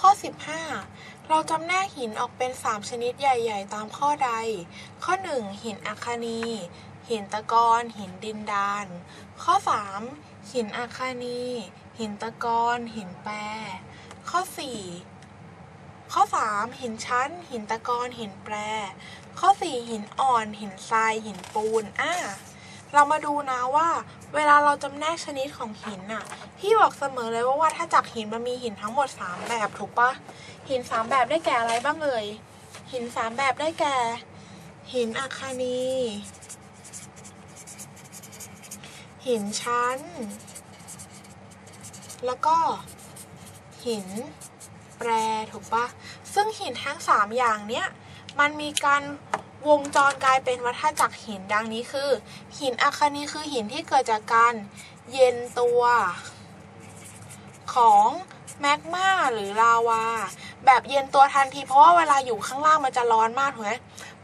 ข้อ 15 เราจำแนกหินออกเป็น 3 ชนิดใหญ่ ๆ ตามข้อใด ข้อ 1 หินอัคนี หินตะกอนหินดินดาน ข้อ 3 หินอัคนี หินตะกอนหินแปร ข้อ 4 ข้อ 3 หินชั้น หินตะกอนหินแปร ข้อ 4 หินอ่อน หินทราย หินปูนอ่าเรามาดูนะว่า เวลาเราจำแนกชนิดของหินน่ะ พี่บอกเสมอเลยว่าว่าถ้าจากหินมันมีหินทั้งหมด 3 แบบถูกปะหิน 3 แบบได้แก่อะไรบ้างเอ่ยหิน 3 แบบได้แก่ หินอัคนี หินชั้น แล้วก็หินแปรถูกปะซึ่งหินทั้ง 3 อย่างเนี้ยมันมีการ วงจรกลายเป็นวัฏจักรหินดังนี้คือ หินอัคนีคือหินที่เกิดจากการเย็นตัว ของแมกมาหรือลาวา แบบเย็นตัวทันที เพราะว่าเวลาอยู่ข้างล่างมันจะร้อนมากถูกไหม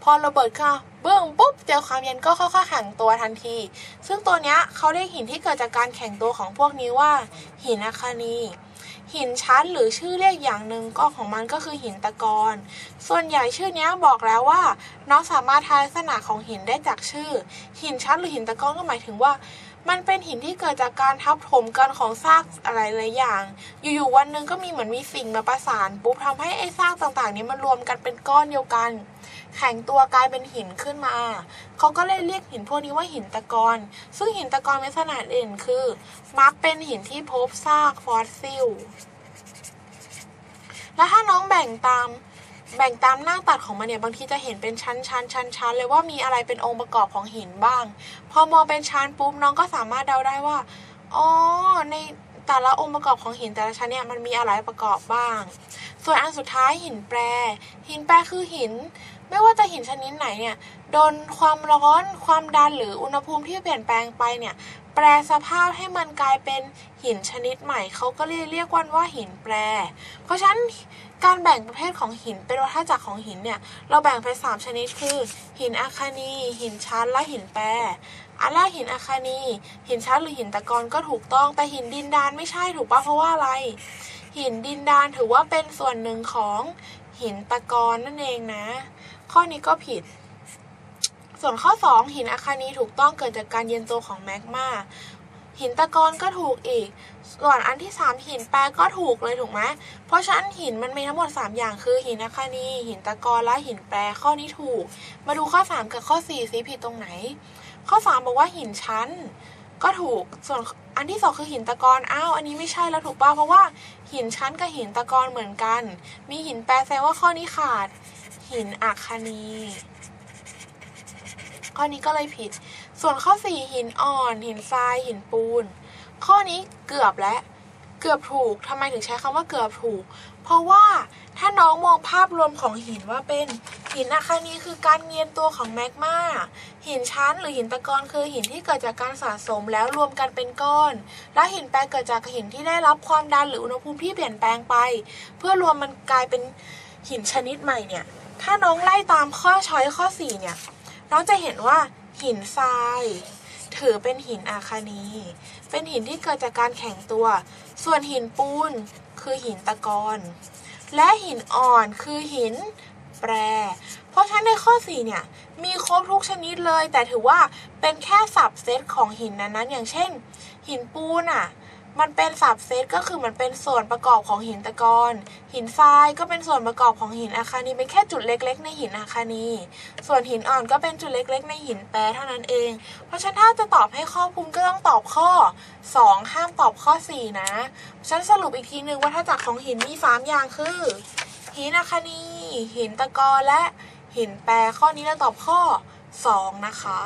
พอระเบิดขึ้นมาเบื้องปุ๊บเจอความเย็นก็ค่อยๆแข็งตัวทันที ซึ่งตัวเนี้ยเขาเรียกหินที่เกิดจากการแข็งตัวของพวกนี้ว่า หินอัคนี หินชั้นหรือชื่อเรียกอย่างหนึ่งก็ของมันก็คือหินตะกอนส่วนใหญ่ชื่อนี้บอกแล้วว่าน้องสามารถทายลักษณะของหินได้จากชื่อ หินชั้นหรือหินตะกอนก็หมายถึงว่า มันเป็นหินที่เกิดจากการทับถมกันของซากอะไรหลายอย่าง อยู่ๆวันหนึ่งก็มีเหมือนมีสิ่งมาประสานปุ๊บทำให้ไอ้ซากต่างๆ นี้มันรวมกันเป็นก้อนเดียวกัน แข็งตัวกลายเป็นหินขึ้นมา เขาก็เลยเรียกหินพวกนี้ว่าหินตะกอนซึ่งหินตะกอนมีลักษณะเด่นคือ มักเป็นหินที่พบซากฟอสซิล แล้วถ้าน้องแบ่งตามแบ่งตามหน้าตัดของมันเนี่ยบางทีจะเห็นเป็นชั้นชั้นชั้นชั้นเลยว่ามีอะไรเป็นองค์ประกอบของหินบ้าง พอมองเป็นชั้นปุ๊บน้องก็สามารถเดาได้ว่าอ๋อใน แต่ละองค์ประกอบของหินแต่ละชั้นเนี่ยมันมีอะไรประกอบบ้าง ส่วนอันสุดท้ายหินแปร หินแปรคือหิน ไม่ว่าจะหินชนิดไหนเนี่ยโดนความร้อน ความดันหรืออุณหภูมิที่เปลี่ยนแปลงไปเนี่ยแปรสภาพให้มันกลายเป็นหินชนิดใหม่เขาก็เรียกเรียกว่าว่าหินแปร เพราะฉะนั้นการแบ่งประเภทของหินเป็นวัฏจักรของหินเนี่ยเราแบ่งเป็นสามชนิดคือ หินอัคนี หินชั้นและหินแปร อันแรกหินอาคนี หินชั้นหรือหินตะกอนก็ถูกต้อง แต่หินดินดานไม่ใช่ถูกปะเพราะว่าอะไร หินดินดานถือว่าเป็นส่วนหนึ่งของหินตะกอนนั่นเองนะ ข้อนี้ก็ผิด ส่วนข้อ 2 หินอาคานีถูกต้องเกิดจากการเย็นตัวของแมกมา หินตะกอนก็ถูกอีก ส่วนอันที่ 3 หินแปรก็ถูกเลยถูกไหมเพราะฉะนั้นหินมันมีทั้งหมด 3 อย่างคือหินอะคานีหินตะกอนและหินแปรข้อนี้ถูก มาดูข้อ 3 กับข้อ4ซิผิดตรงไหน ข้อ 3 บอกว่าหินชั้นก็ถูกส่วนอันที่สองคือหินตะกอนอ้าวอันนี้ไม่ใช่แล้วถูกป่ะเพราะว่า หินชั้นกับหินตะกอนเหมือนกัน มีหินแปรแสดงว่าข้อนี้ขาด หินอัคนี ข้อนี้ก็เลยผิด ส่วนข้อ 4 หินอ่อน หินทราย หินปูน ข้อนี้เกือบและเกือบถูกทำไมถึงใช้คำว่าเกือบถูก เพราะว่าถ้าน้องมองภาพรวมของหินว่าเป็นหินอะคานีคือการเงียนตัวของแมกมาหินชั้นหรือหินตะกอนคือหินที่เกิดจากการสะสมแล้วรวมกันเป็นก้อน และหินแปรเกิดจากหินที่ได้รับความดันหรืออุณหภูมิที่เปลี่ยนแปลงไป เพื่อรวมมันกลายเป็นหินชนิดใหม่เนี่ย ถ้าน้องไล่ตามข้อช้อยข้อ 4 เนี่ย น้องจะเห็นว่าหินทราย ถือเป็นหินอาคานี เป็นหินที่เกิดจากการแข็งตัว ส่วนหินปูนคือหินตะกอน และหินอ่อนคือหินแปร เพราะฉะนั้นในข้อ 4 เนี่ย มีครบทุกชนิดเลย แต่ถือว่าเป็นแค่สับเซตของหินนั้นๆ อย่างเช่น หินปูนอะ มันเป็นสับเซตก็คือมันเป็นส่วนประกอบของหินตะกอนหินทรายก็เป็นส่วนประกอบของหินอาคานีเป็นแค่จุดเล็ก ๆ ในหินอาคานีส่วนหินอ่อนก็เป็นจุดเล็ก ๆ ในหินแปรเท่านั้นเอง เพราะฉะนั้นถ้าจะตอบให้ครอบคลุมก็ต้องตอบข้อ 2 ห้ามตอบข้อ 4 นะฉันสรุปอีกทีหนึ่งว่าถ้าจากของหินมี3อย่างคือ หินอาคานีหินตะกอนและหินแปรข้อนี้เราตอบข้อ 2 นะคะ